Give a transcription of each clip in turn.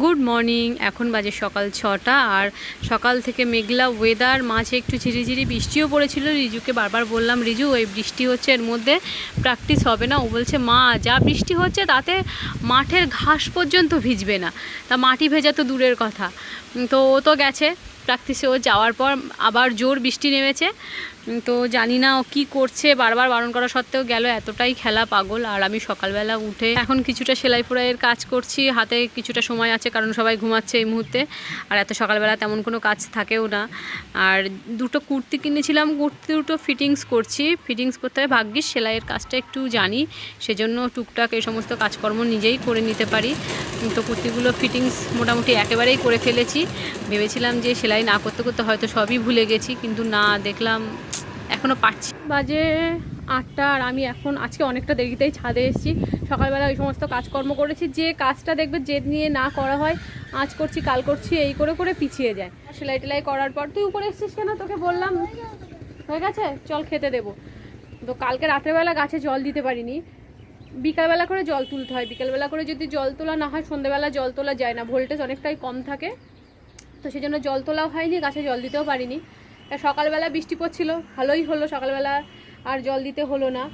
Good morning এখন বাজে সকাল ছটা আর সকাল থেকে মেঘলা ওয়েদার মাঝে একটু ঝিরিঝিরি বৃষ্টিও পড়েছিল। রিজুকে বারবার বললাম, রিজু, ওই বৃষ্টি হচ্ছে, এর মধ্যে প্র্যাকটিস হবে না। ও বলছে, মা, যা বৃষ্টি হচ্ছে তাতে মাঠের ঘাস পর্যন্ত ভিজবে না। তা মাটি ভেজা তো দূরের কথা। তো ও তো গেছে প্র্যাকটিসে ও যাওয়ার পর আবার জোর বৃষ্টি নেমেছে। তো জানি না ও কী করছে, বারবার বারণ করা সত্ত্বেও গেল, এতটাই খেলা পাগল। আর আমি সকালবেলা উঠে এখন কিছুটা সেলাই ফোড়াইয়ের কাজ করছি, হাতে কিছুটা সময় আছে কারণ সবাই ঘুমাচ্ছে এই মুহূর্তে। আর এত সকালবেলা তেমন কোনো কাজ থাকেও না। আর দুটো কুর্তি কিনেছিলাম, কুর্তি দুটো ফিটিংস করছি। ফিটিংস করতে হয় ভাগ্যিস সেলাইয়ের কাজটা একটু জানি, সেজন্য টুকটাক এই সমস্ত কাজকর্ম নিজেই করে নিতে পারি। তো কুর্তিগুলো ফিটিংস মোটামুটি একেবারেই করে ফেলেছি। ভেবেছিলাম যে সেলাই না করতে করতে হয়তো সবই ভুলে গেছি, কিন্তু না, দেখলাম এখনও পারছি। বাজে আটটা আর আমি এখন, আজকে অনেকটা দেরিতেই ছাদে এসেছি। সকালবেলা ওই সমস্ত কাজকর্ম করেছি। যে কাজটা দেখবে জেদ নিয়ে না করা হয়, আজ করছি, কাল করছি, এই করে করে পিছিয়ে যায়। সেলাই টেলাই করার পর, তুই উপরে এসেছিস কেন? তোকে বললাম। হয়ে গেছে? চল খেতে দেবো। তো কালকে রাত্রেবেলা গাছে জল দিতে পারিনি। বিকালবেলা করে জল তুলতে হয়। বিকালবেলা করে যদি জল তোলা না হয়, সন্ধ্যেবেলা জল তোলা যায় না। ভোল্টেজ অনেকটাই কম থাকে। তো সেই জন্য জল তোলাও হয়নি, গাছে জল দিতেও পারিনি। তা সকালবেলা বৃষ্টি পড়ছিল, ভালোই হলো সকালবেলা, আর জল দিতে হলো না।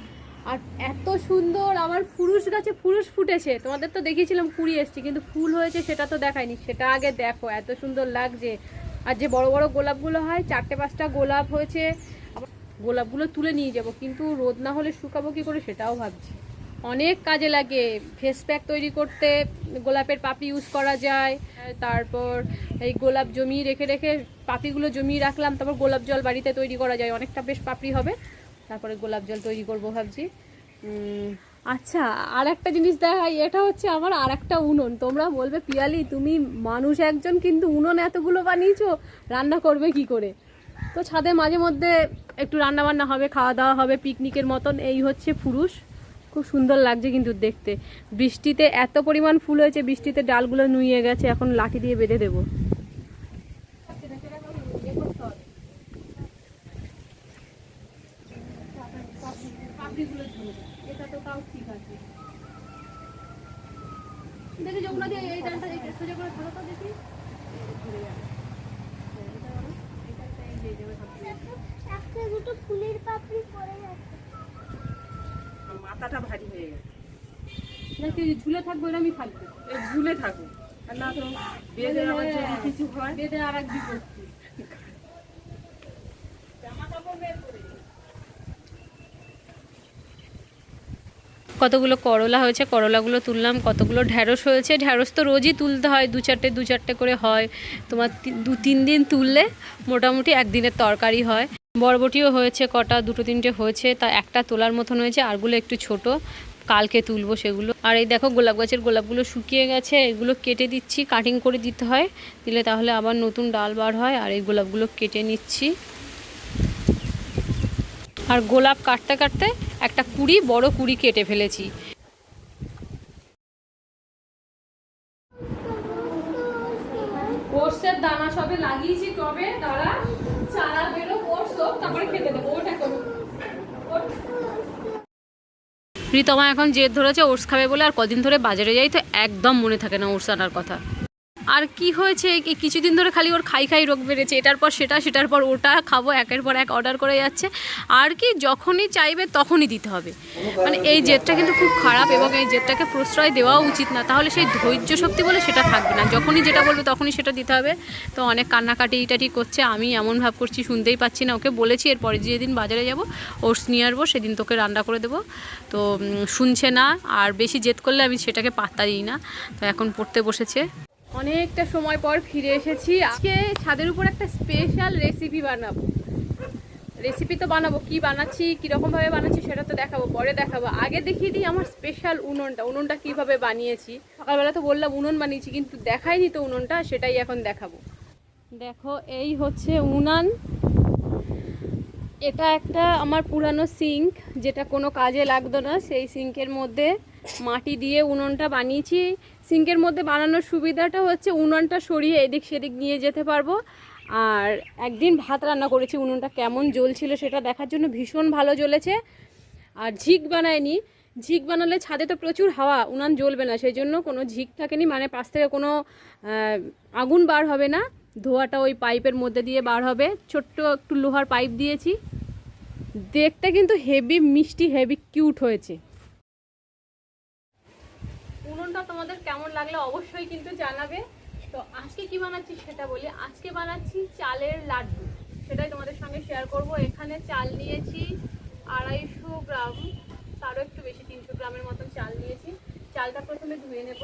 আর এত সুন্দর আমার ফুরুষ গাছে ফুরুষ ফুটেছে। তোমাদের তো দেখিয়েছিলাম কুড়ি এসছি, কিন্তু ফুল হয়েছে সেটা তো দেখায়নি, সেটা আগে দেখো, এত সুন্দর লাগছে। আর যে বড় বড় গোলাপগুলো হয়, চারটে পাঁচটা গোলাপ হয়েছে গোলাপগুলো তুলে নিয়ে যাব, কিন্তু রোদ না হলে শুকাবো কি করে সেটাও ভাবছি। অনেক কাজে লাগে। ফেস প্যাক তৈরি করতে, গোলাপের পাপড়ি ইউজ করা যায়। তারপর এই গোলাপ জমিয়ে রেখে রেখে পাপড়িগুলো জমিয়ে রাখলাম, তারপর গোলাপ জল বাড়িতে তৈরি করা যায়। অনেকটা বেশ পাপড়ি হবে, তারপরে গোলাপ জল তৈরি করব ভাবছি। আচ্ছা আর একটা জিনিস দেখাই, এটা হচ্ছে আমার আর একটা উনুন। তোমরা বলবে, পিয়ালি, তুমি মানুষ একজন, কিন্তু উনুন এতগুলো বানিয়েছো, রান্না করবে কি করে? তো ছাদে মাঝে মধ্যে একটু রান্না বান্না হবে, খাওয়া দাওয়া হবে পিকনিকের মতন, এই হচ্ছে পুরুষ। খুব সুন্দর লাগছে কিন্তু দেখতে। বৃষ্টিতে এত পরিমাণ ফুল হয়েছে বৃষ্টিতে ডালগুলো নুয়ে গেছে এখন লাঠি দিয়ে বেঁধে দেবো। দেখি যমুনা দিয়ে এই ডালটা সোজা করে ধরো তো দেখি। একটা দুটো ফুলের পাপড়ি পড়ে যাচ্ছে। মাথাটা ভারী হয়ে গেছে। নাকি ঝুলে থাকব থাকবে এই ঝুলে থাকো। আর না তো বেঁধে আবার যদি কিছু হয়। বেঁধে আর এক বিপত্তি কতগুলো করলা হয়েছে? করলাগুলো তুললাম কতগুলো ঢ্যাঁড়স হয়েছে? ঢ্যাঁড়স তো রোজই তুলতে হয় দু চারটে দু চারটে করে হয়। তোমার দু তিন দিন তুললে মোটামুটি একদিনের তরকারি হয়। বরবটিও হয়েছে, কটা, দুটো, তিনটে হয়েছে, তা একটা তোলার মতন হয়েছে, আরগুলো একটু ছোট, কালকে তুলবো সেগুলো। আর এই দেখো গোলাপ গাছের গোলাপগুলো শুকিয়ে গেছে, এগুলো কেটে দিচ্ছি, কাটিং করে দিতে হয়, দিলে তাহলে আবার নতুন ডাল বার হয়, আর এই গোলাপগুলো কেটে নিচ্ছি। আর গোলাপ কাটতে কাটতে একটা কুড়ি, বড় কুড়ি কেটে ফেলেছি ওটসের দানা সবে লাগিয়েছি টবে দাঁড়া চারা বেরো ওটস হোক তারপরে খেতে দেবো ওটা করো প্রীতমা এখন জেদ ধরেছে, ওটস খাবে বলে, আর কদিন ধরে বাজারে যাই তো একদম মনে থাকে না ওটস আনার কথা। আর কি হয়েছে? কিছুদিন ধরে খালি ওর খাই খাই রোগ বেড়েছে। এটার পর সেটা, সেটার পর ওটা খাব, একের পর এক অর্ডার করে যাচ্ছে। আর কি যখনই চাইবে তখনই দিতে হবে। মানে এই জেদটা কিন্তু খুব খারাপ এবং এই জেদটাকে প্রশ্রয় দেওয়া উচিত না। তাহলে সেই ধৈর্য শক্তি বলে সেটা থাকবে না। যখনই যেটা বলবে তখনই সেটা দিতে হবে। তো অনেক কান্নাকাটি টাটি করছে। আমি এমন ভাব করছি, শুনতেই পাচ্ছি না। ওকে বলেছি, এরপরে যেদিন বাজারে যাব, ওটস নিয়ে আসব, সেদিন তোকে রান্না করে দেবো। তো শুনছে না। আর বেশি জেদ করলে আমি সেটাকে পাত্তা দিই না। তো এখন পড়তে বসেছে। অনেকটা সময় পর ফিরে এসেছি। আজকে ছাদের উপর একটা স্পেশাল রেসিপি বানাবো। রেসিপি তো বানাবো, কি বানাচ্ছি, কীরকম ভাবে বানাচ্ছি সেটা তো দেখাবো, পরে দেখাবো। আগে দেখিয়ে দিই আমার স্পেশাল উনুনটা উনুনটা কীভাবে বানিয়েছি। সকালবেলা তো বললাম উনুন বানিয়েছি, কিন্তু দেখাইনি তো উনুনটা, সেটাই এখন দেখাবো। দেখো, এই হচ্ছে উনান। এটা একটা আমার পুরানো সিঙ্ক যেটা কোনো কাজে লাগতো না, সেই সিঙ্কের মধ্যে। মাটি দিয়ে উনুনটা বানিয়েছি। সিঙ্কের মধ্যে বানানোর সুবিধাটা হচ্ছে উনুনটা সরিয়ে এদিক সেদিক নিয়ে যেতে পারব। আর একদিন ভাত রান্না করেছি, উনুনটা কেমন জ্বলছিল সেটা দেখার জন্য ভীষণ ভালো জ্বলেছে। আর ঝিক বানায়নি। ঝিক বানালে ছাদে তো প্রচুর হাওয়া, উনান জ্বলবে না সেই জন্য কোনো ঝিক থাকেনি। মানে পাশ থেকে কোনো আগুন বার হবে না। ধোঁয়াটা ওই পাইপের মধ্যে দিয়ে বার হবে। ছোট্ট একটু লোহার পাইপ দিয়েছি। দেখতে কিন্তু হেভি মিষ্টি, হেভি কিউট হয়েছে। উনুনটা তোমাদের কেমন লাগল অবশ্যই কিন্তু জানাবে। তো আজকে কি বানাচ্ছি সেটা বলি। আজকে বানাচ্ছি চালের লাড্ডু। সেটাই তোমাদের সঙ্গে শেয়ার করব। এখানে চাল নিয়েছি আড়াইশো গ্রাম, তারও একটু বেশি, তিনশো গ্রামের মতন চাল নিয়েছি। চালটা প্রথমে ধুয়ে নেব।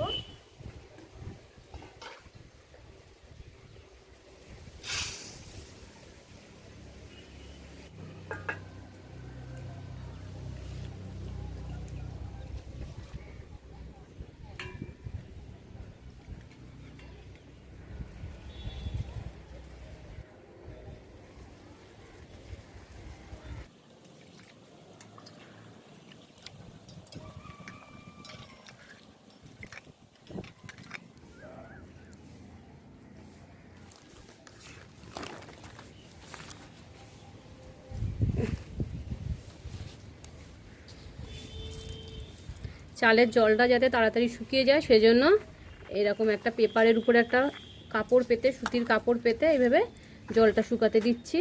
চালের জলটা যাতে তাড়াতাড়ি শুকিয়ে যায়, সেজন্য এরকম একটা পেপারের উপরে একটা কাপড় পেতে, সুতির কাপড় পেতে এইভাবে জলটা শুকাতে দিচ্ছি।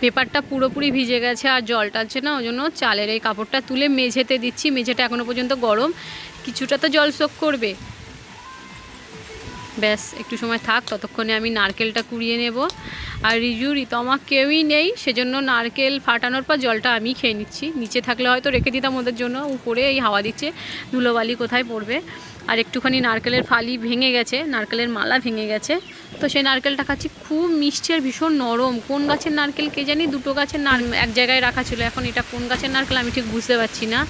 পেপারটা পুরোপুরি ভিজে গেছে আর জলটা আছে না, ওই জন্য চালের এই কাপড়টা তুলে মেঝেতে দিচ্ছি। মেঝেটা এখনও পর্যন্ত গরম, কিছুটা তো জল সোক করবে। ব্যাস, একটু সময় থাক, ততক্ষণে আমি নারকেলটা কুড়িয়ে নেব। আর রিজু, রিতমা কেউই নেই, সেজন্য নারকেল ফাটানোর পর জলটা আমি খেয়ে নিচ্ছি। নিচে থাকলে হয়তো রেখে দিতাম ওদের জন্য, উপরে এই হাওয়া দিচ্ছে, ধুলোবালি কোথায় পড়বে। আর একটুখানি নারকেলের ফালি ভেঙে গেছে, নারকেলের মালা ভেঙে গেছে। তো সেই নারকেলটা খাচ্ছি। খুব মিষ্টি আর ভীষণ নরম। কোন গাছের নারকেল কে জানি? দুটো গাছের নার এক জায়গায় রাখা ছিল। এখন এটা কোন গাছের নারকেল আমি ঠিক বুঝতে পারছি না।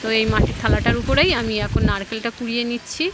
তো এই মাটির থালাটার উপরেই আমি এখন নারকেলটা কুড়িয়ে নিচ্ছি।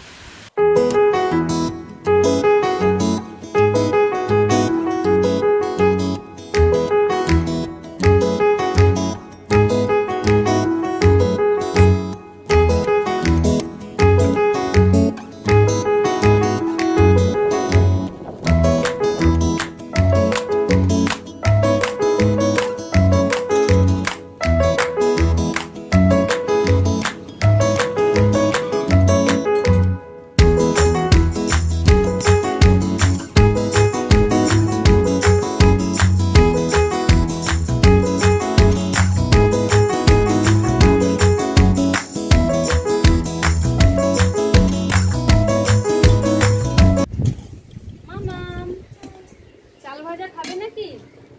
চাল ভাজা খাবে নাকি?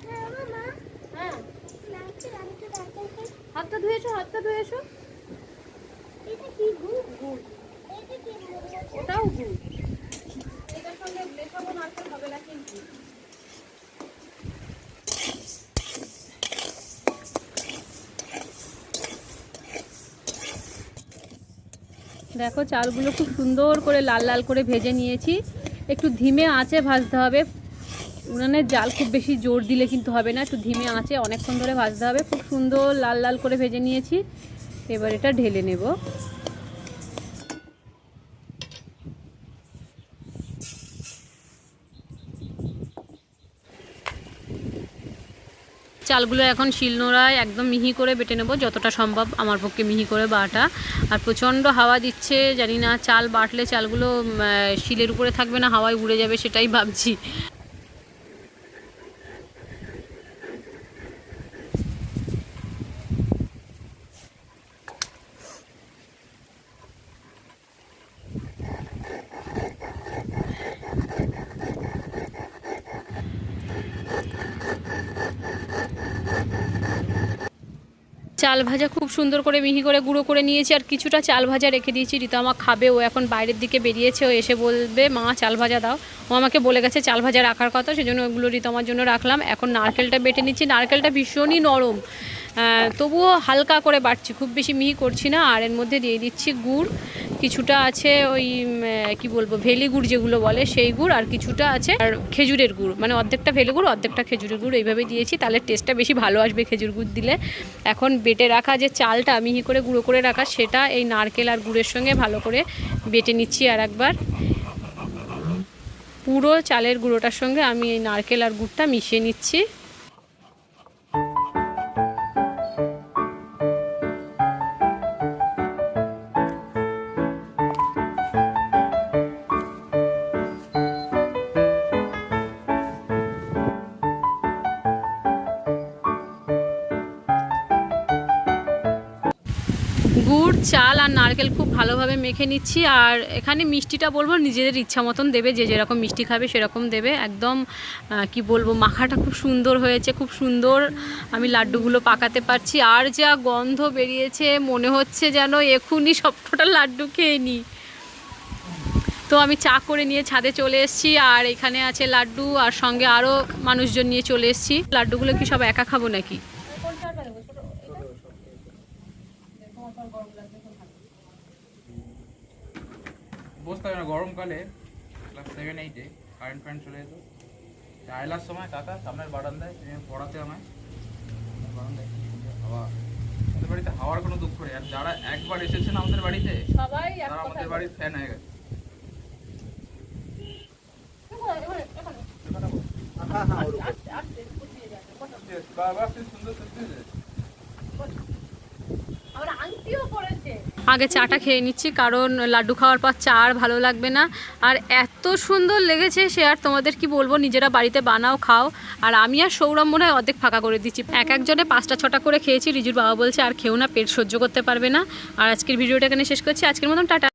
হ্যাঁ হ্যাঁ। হাতটা হাতটা গুড় গুড়? এটা কি গুড়? ওটাও গুড়। এটার সঙ্গে মেশাবো নারকেল হবে না কিন্তু। দেখো চালগুলো খুব সুন্দর করে লাল লাল করে ভেজে নিয়েছি। একটু ধিমে আঁচে ভাজতে হবে। উনানের জাল খুব বেশি জোর দিলে কিন্তু হবে না, একটু ধিমে আঁচে অনেকক্ষণ ধরে ভাজতে হবে। খুব সুন্দর লাল লাল করে ভেজে নিয়েছি। এবার এটা ঢেলে নেব। চালগুলো এখন শিলনোড়ায় একদম মিহি করে বেটে নেব, যতটা সম্ভব আমার পক্ষে মিহি করে বাটা। আর প্রচণ্ড হাওয়া দিচ্ছে, জানি না চাল বাটলে চালগুলো শিলের উপরে থাকবে না, হাওয়ায় উড়ে যাবে সেটাই ভাবছি। চাল ভাজা খুব সুন্দর করে মিহি করে গুঁড়ো করে নিয়েছি আর কিছুটা চাল ভাজা রেখে দিয়েছি। আমার খাবে, ও এখন বাইরের দিকে বেরিয়েছে, ও এসে বলবে, মা, চাল ভাজা দাও। ও আমাকে বলে গেছে, চাল ভাজা রাখার কথা, সেজন্য ওগুলো আমার জন্য রাখলাম। এখন নারকেলটা বেটে নিচ্ছি। নারকেলটা ভীষণই নরম। তবুও হালকা করে বাটছি, খুব বেশি মিহি করছি না। আর এর মধ্যে দিয়ে দিচ্ছি গুড়। কিছুটা আছে ওই কি বলব ভেলি গুড় যেগুলো বলে সেই গুড় আর কিছুটা আছে আর খেজুরের গুড়। মানে অর্ধেকটা ভেলি গুড় অর্ধেকটা খেজুরের গুড় এইভাবে দিয়েছি, তাহলে টেস্টটা বেশি ভালো আসবে খেজুর গুড় দিলে। এখন বেটে রাখা যে চালটা মিহি করে গুঁড়ো করে রাখা, সেটা এই নারকেল আর গুড়ের সঙ্গে ভালো করে বেটে নিচ্ছি আর একবার। পুরো চালের গুঁড়োটার সঙ্গে আমি এই নারকেল আর গুড়টা মিশিয়ে নিচ্ছি। চাল আর নারকেল খুব ভালোভাবে মেখে নিচ্ছি। আর এখানে মিষ্টিটা বলব, নিজেদের ইচ্ছা মতন দেবে, যে যেরকম মিষ্টি খাবে সেরকম দেবে। একদম কি বলব, মাখাটা খুব সুন্দর হয়েছে, খুব সুন্দর। আমি লাড্ডুগুলো পাকাতে পারছি। আর যা গন্ধ বেরিয়েছে, মনে হচ্ছে যেন এখনই সবকটা লাড্ডু খেয়ে নিই তো আমি চা করে নিয়ে ছাদে চলে এসেছি, আর এখানে আছে লাড্ডু, আর সঙ্গে আরও মানুষজন নিয়ে চলে এসেছি। লাড্ডুগুলো কি সব একা খাব নাকি? বসতে হবে না গরমকালে ক্লাস সেভেন এইটে কারেন্ট ফ্যান্ট চলে যেত। আয়লার সময় কাকা সামনের বারান্দায় পড়াতে আমায়। বারান্দায় হাওয়া আমাদের বাড়িতে হাওয়ার কোনো দুঃখ নেই। আর যারা একবার এসেছেন আমাদের বাড়িতে সবাই তারা আমাদের বাড়ির ফ্যান হয়ে গেছে। বাবা কি সুন্দর সত্যি আগে চাটা খেয়ে নিচ্ছি, কারণ লাড্ডু খাওয়ার পর চা আর ভালো লাগবে না। আর এত সুন্দর লেগেছে সে, আর তোমাদের কি বলব, নিজেরা বাড়িতে বানাও, খাও। আর আমি আর সৌরভ মনে হয় অর্ধেক ফাঁকা করে দিচ্ছি। এক একজনে পাঁচটা ছটা করে খেয়েছি, রিজুর বাবা বলছে আর খেও না, পেট সহ্য করতে পারবে না। আর আজকের ভিডিওটা এখানে শেষ করছি। আজকের মতন, টাটা।